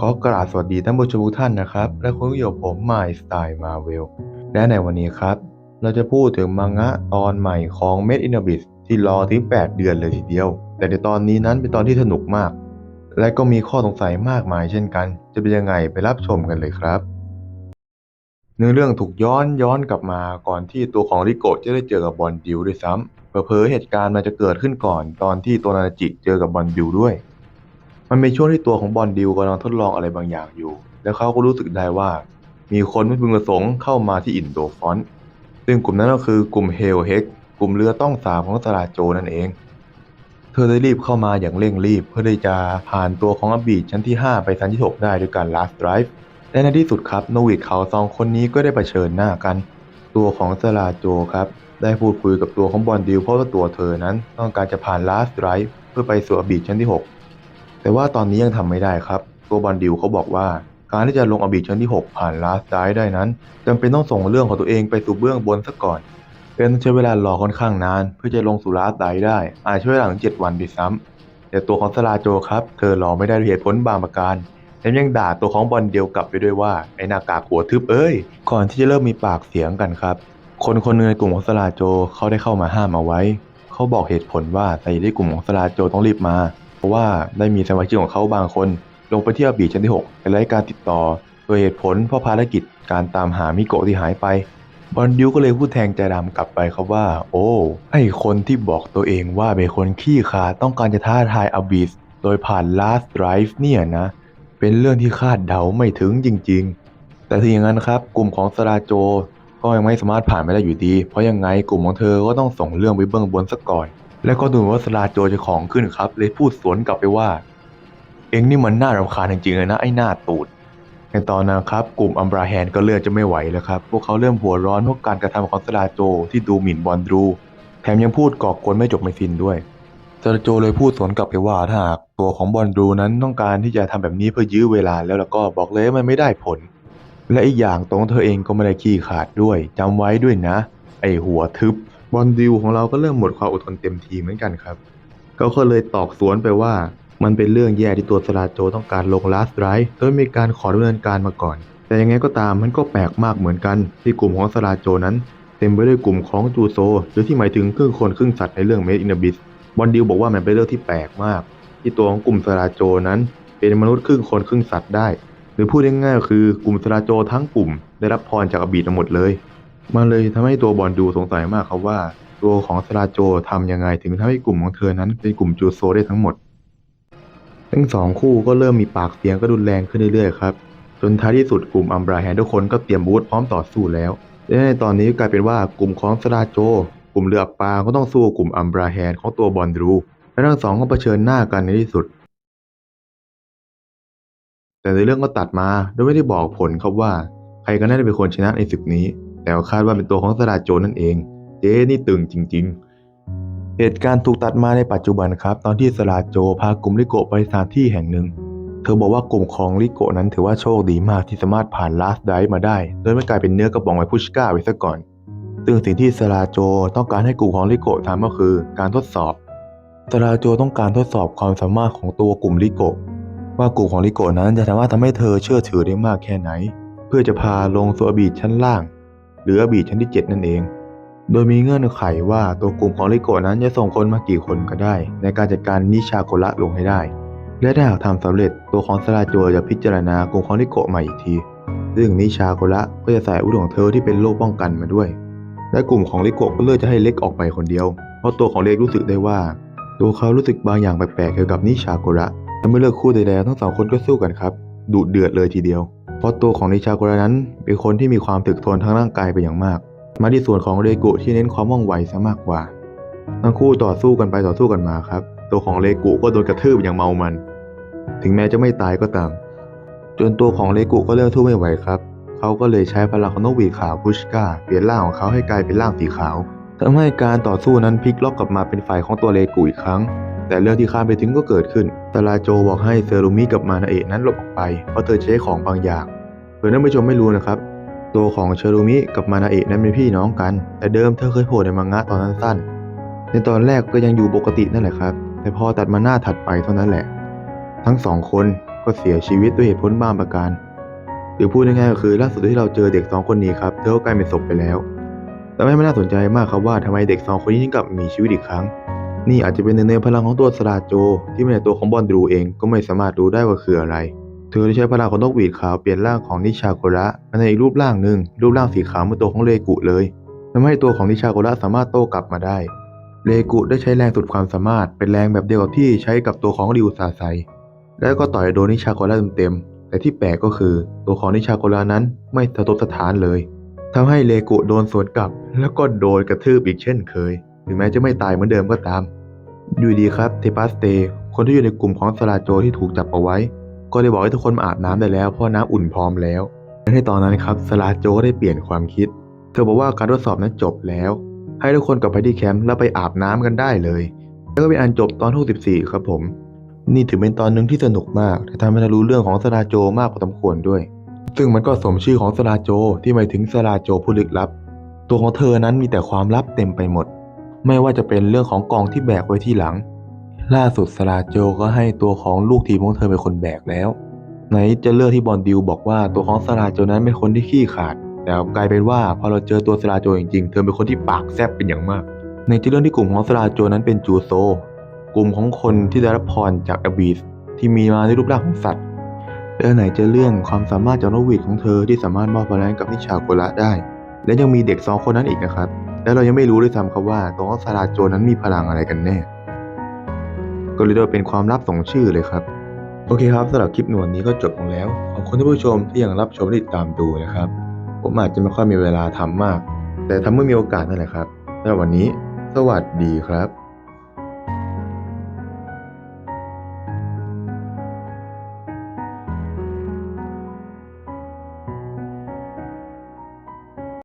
ขอกราบสวัสดีท่านผู้ชมทุกท่านนะครับ และคุณก็อยู่กับผมมาสไตล์มาเวลและในวันนี้ครับ เราจะพูดถึงมังงะตอนใหม่ของ Made in Abyss ที่รอถึง 8 เดือนเลยทีเดียว แต่ในตอนนี้นั้นเป็นตอนที่สนุกมาก และก็มีข้อสงสัยมากมายเช่นกัน จะเป็นยังไงไปรับชมกันเลยครับ เนื้อเรื่องถูกย้อนย้อนกลับมาก่อนที่ตัวของริโกะจะได้เจอกับบอลดิวด้วยซ้ำเผลอเหตุการณ์มันจะเกิดขึ้นก่อน ตอนที่ตัวนาจิเจอกับบอลดิวด้วย มันเป็นช่วงที่ตัวของบอลดิวกำลังทดลองอะไรบางอย่างอยู่ แล้วเขาก็รู้สึกได้ว่า มีคนไม่พึงประสงค์เข้ามาที่อินโดฟอนต์ซึ่งกลุ่มนั้นก็คือกลุ่มเฮลเฮกกลุ่มเรือต้องสาบของสลาโจนั่นเอง เธอได้รีบเข้ามาอย่างเร่งรีบ เพื่อที่จะผ่านตัวของอบีชั้นที่ 5 ไปชั้นที่ 6 ได้ด้วยการ last drive และในที่สุดครับโนวิดเขาสองคนนี้ก็ได้เผชิญหน้ากัน ตัวของสลาโจครับได้พูดคุยกับตัวของบอลดิวเพราะว่าตัวเธอนั้นต้องการจะผ่าน last drive เพื่อไปสู่อบีชั้นที่ 6 แต่ว่าตอนนี้ยังทำไม่ได้ครับ ตัวบอลดิวเขาบอกว่าการที่จะลงอบีดชั้นที่ 6 ผ่าน last drive ได้นั้นจำเป็นต้องส่งเรื่องของตัวเองไปสู่เบื้องบนซะก่อนเป็นต้องใช้เวลารอค่อนข้างนาน เพื่อจะลงสู่ last drive ได้ อาจใช้เวลาถึง 7 วันด้วยซ้ำแต่ตัวของสลาโจครับ เธอรอไม่ได้ด้วยเหตุผลบางประการแถมยังด่าตัวของบอลเดียวกลับไปด้วยว่าไอ้หน้ากากหัวทึบเอ้ย ก่อนที่จะเริ่มมีปากเสียงกันครับ คนคนนึงในกลุ่มของสลาโจเขาได้เข้ามาห้ามเอาไว้ เขาบอกเหตุผลว่าสาเหตุที่กลุ่มของสลาโจต้องรีบมา ราะว่าได้มีสมาชิกของเขาบางคน ลงไปที่อาบีชั้นที่6แต่ไร้การติดต่อโดยเหตุผลเพราะภารกิจการตามหามิโกะที่หายไปบอลดิวก็เลยพูดแทงใจดำกลับไปครับว่า โอ้ไอคนที่บอกตัวเองว่าเป็นคนขี้ขาต้องการจะท้าทายอาบีสโดยผ่าน last drive เนี่ยนะ เป็นเรื่องที่คาดเดาไม่ถึงจริง ๆ แต่ถึงอย่างนั้นครับ กลุ่มของสราโจก็ยังไม่สามารถผ่านไปได้อยู่ดี เพราะยังไงกลุ่มของเธอก็ต้องส่งเรื่องไปเบื้องบนซะก่อน แล้วก็ดูว่าสราโจจะของขึ้นครับ เลยพูดสวนกลับไปว่า เอ็งนี่มันน่ารำคาญจริงๆเลยนะไอ้หน้าตูด ในตอนนั้นครับ กลุ่มอัมบราแฮนก็เลือดจะไม่ไหวแล้วครับ พวกเขาเริ่มหัวร้อนเพราะการกระทำของสราโจที่ดูหมิ่นบอลดรู แถมยังพูดก่อกวนไม่จบไม่สิ้นด้วยซาโจเลยพูดสวนกลับไปว่าถ้าหากตัวของบอลดรูนั้นต้องการที่จะทำแบบนี้เพื่อยื้อเวลาแล้วแล้วก็บอกเลยมันไม่ได้ผล และอีกอย่างตรงเธอเองก็ไม่ได้ขี้ขาดด้วยจำไว้ด้วยนะ ไอหัวทึบ บอลดิวของเราก็เริ่มหมดความอดทนเต็มทีเหมือนกันครับเขาก็เลยตอกสวนไปว่ามันเป็นเรื่องแย่ที่ตัวสลาโจต้องการลงลาสไ i ร์โดยไม่มีการขอดำเนินการมาก่อน แต่ยังไงก็ตามมันก็แปลกมากเหมือนกันที่กลุ่มของสลาโจนั้น เต็มไปด้วยกลุ่มของจูโซ หรือที่หมายถึงครึ่งคนครึ่งสัตว์ในเรื่องเมดอินบิสบอลดิวบอกว่ามันเป็นเรื่องที่แปลกมาก ที่ตัวของกลุ่มสราโจนั้น เป็นมนุษย์ครึ่งคนครึ่งสัตว์ได้ หรือพูดง่ายๆก็คือกลุ่มสราโจทั้งกลุ่ม ได้รับพรจากอบีดหมดเลย มันเลยทำให้ตัวบอลดูสงสัยมากครับว่า ตัวของสราโจทำยังไงถึงทำให้กลุ่มของเธอนั้นเป็นกลุ่มจูโซได้ทั้งหมด ทั้งสองคู่ก็เริ่มมีปากเสียงก็รุนแรงขึ้นเรื่อยๆครับจนท้ายที่สุดกลุ่มอัมบราแฮนทุกคนก็เตรียมบูธพร้อมต่อสู้แล้วและในตอนนี้กลายเป็นว่ากลุ่มของสราโจ กลุ่มเรืออับปาก็ต้องสู้กลุ่มอัมบราแฮนของตัวบอลดรูและทั้งสองก็เผชิญหน้ากันในที่สุด แต่ในเรื่องก็ตัดมาโดยไม่ได้บอกผลครับว่า ใครกันแน่เป็นคนชนะในศึกนี้ แต่ก็คาดว่าเป็นตัวของสราโจนั่นเอง เจ๊นี่ตึงจริง ๆ เหตุการณ์ถูกตัดมาในปัจจุบันครับ ตอนที่สราโจพากลุ่มลิโกไปสถานที่แห่งหนึ่ง เธอบอกว่ากลุ่มของลิโกนั้นถือว่าโชคดีมากที่สามารถผ่านลาสไดมาได้ โดยไม่กลายเป็นเนื้อกระป๋องไวพุชก้าไปซะก่อนซึ่งสิ่งที่สราโจต้องการให้กลุ่มของลิโกทำก็คือ การทดสอบสราโจต้องการทดสอบความสามารถของตัวกลุ่มลิโกว่ากลุ่มของลิโกนั้นจะสามารถทำให้เธอเชื่อถือได้มากแค่ไหน เพื่อจะพาลงสู่อบีชั้นล่าง หรืออบีชั้นที่ 7 นั่นเอง โดยมีเงื่อนไขว่าตัวกลุ่มของลิโกะนั้นจะส่งคนมากี่คนก็ได้ ในการจัดการนิชาโกระลงให้ได้ และถ้าหากทำสำเร็จตัวของสราโจจะพิจารณากลุ่มของลิโกะใหม่อีกที ซึ่งนิชาโกระก็จะใส่อาวุธของเธอที่เป็นโล่ป้องกันมาด้วย และกลุ่มของลิโกะก็เลือกจะให้เล็กออกไปคนเดียว เพราะตัวของเล็กรู้สึกได้ว่า ตัวเขารู้สึกบางอย่างแปลกๆเกี่ยวกับนิชาโกระและเมื่อเลือกคู่ใดๆทั้งสองคนก็สู้กันครับ ดุเดือดเลยทีเดียว เพราะตัวของนิชาโกระนั้นเป็นคนที่มีความถึกทนทั้งร่างกายไปอย่างมาก มาที่ส่วนของเรกุที่เน้นความว่องไวซะมากกว่า ทั้งคู่ต่อสู้กันไปต่อสู้กันมาครับ ตัวของเรกุก็โดนกระทืบอย่างเมามัน ถึงแม้จะไม่ตายก็ตาม จนตัวของเรกุก็เริ่มสู้ไม่ไหวครับ เขาก็เลยใช้พลังของนกหวีขาวพุชกาเปลี่ยนร่างของเขาให้กลายเป็นร่างสีขาวทำให้การต่อสู้นั้นพลิกล็อกกลับมาเป็นฝ่ายของตัวเรกุอีกครั้ง แต่เรื่องที่คาดไปถึงก็เกิดขึ้นตาลาโจบอกให้เซรุมิกับมานาเอะนั้นหลบออกไปเพราะเธอใช้ของบางอย่างเพื่อนท่านผู้ชมไม่รู้นะครับ ตัวของเชอรุมิกับมานาเอะนั้นเป็นพี่น้องกัน แต่เดิมเธอเคยโผล่ในมังงะตอนสั้นๆ ในตอนแรกก็ยังอยู่ปกตินั่นแหละครับ แต่พอตัดมาหน้าถัดไปเท่านั้นแหละ ทั้งสองคนก็เสียชีวิตด้วยเหตุผลบางประการหรือพูดง่ายๆก็คือล่าสุดที่เราเจอเด็กสองคนนี้ครับเธอก็กลายเป็นศพไปแล้วแต่ไม่น่าสนใจมากครับว่าทำไมเด็กสองคนนี้ถึงกลับมีชีวิตอีกครั้ง นี่อาจจะเป็นหนึ่งในพลังของตัวสลาโจ ที่ในตัวของบอนดรูเองก็ไม่สามารถรู้ได้ว่าคืออะไร เธอได้ใช้พลังของนกหวีดขาวเปลี่ยนร่างของนิชาโกระมาในอีกรูปร่างหนึ่งรูปร่างสีขาวเหมือนตัวของเลกุเลยทำให้ตัวของนิชาโกระสามารถโต้กลับมาได้ เลกุได้ใช้แรงสุดความสามารถ เป็นแรงแบบเดียวกับที่ใช้กับตัวของริวซาไซแล้วก็ต่อยโดนนิชาโกระเต็มๆแต่ที่แปลกก็คือ ตัวของนิชาโกระนั้นไม่สะทกสถานเลยทำให้เลกุโดนสวนกลับ แล้วก็โดนกระทืบอีกเช่นเคย ถึงแม้จะไม่ตายเหมือนเดิมก็ตาม อยู่ดีครับเทปัสเต คนที่อยู่ในกลุ่มของสลาโจที่ถูกจับเอาไว้ ก็เลยบอกให้ทุกคนมาอาบน้ำได้แล้วเพราะน้ำอุ่นพร้อมแล้วและในตอนนั้นครับสลาโจก็ได้เปลี่ยนความคิด เธอบอกว่าการทดสอบนั้นจบแล้ว ให้ทุกคนกลับไปที่แคมป์แล้วไปอาบน้ำกันได้เลย แล้วก็เป็นอันจบตอนที่64ครับผม นี่ถือเป็นตอนหนึ่งที่สนุกมากแต่ทำให้เรารู้เรื่องของสลาโจมากพอสมควรด้วย ซึ่งมันก็สมชื่อของสลาโจที่หมายถึงสลาโจผู้ลึกลับ ตัวของเธอนั้นมีแต่ความลับเต็มไปหมด ไม่ว่าจะเป็นเรื่องของกองที่แบกไว้ที่หลัง ล่าสุดสลาโจก็ให้ตัวของลูกทีมของเธอเป็นคนแบกแล้ว ไหนจะเลือกที่บอลดิวบอกว่าตัวของสลาโจนั้นเป็นคนที่ขี้ขาด แต่กลายเป็นว่าพอเราเจอตัวสลาโจจริงๆ เธอเป็นคนที่ปากแซบเป็นอย่างมาก ในที่เรื่องที่กลุ่มของสลาโจนั้นเป็นจูโซ กลุ่มของคนที่ได้รับพรจากอบีสที่มีมาในรูปร่างของสัตว์แล้วไหนจะเรื่องความสามารถจากนกหวีดของเธอที่สามารถมอบพลังกับนิชาโกระได้ และยังมีเด็กสองคนนั้นอีกนะครับ และเรายังไม่รู้ด้วยซ้ำครับว่าตัวของสลาโจนั้นมีพลังอะไรกันแน่ ก็เรียกได้ว่าเป็นความลับสองชื่อเลยครับ โอเคครับสำหรับคลิปหนวนนี้ก็จบลงแล้ว ขอบคุณท่านผู้ชมที่ยังรับชมและติดตามดูนะครับ ผมอาจจะไม่ค่อยมีเวลาทำมาก แต่ทำเมื่อมีโอกาสนั่นแหละครับสำหรับวันนี้ สวัสดีครับ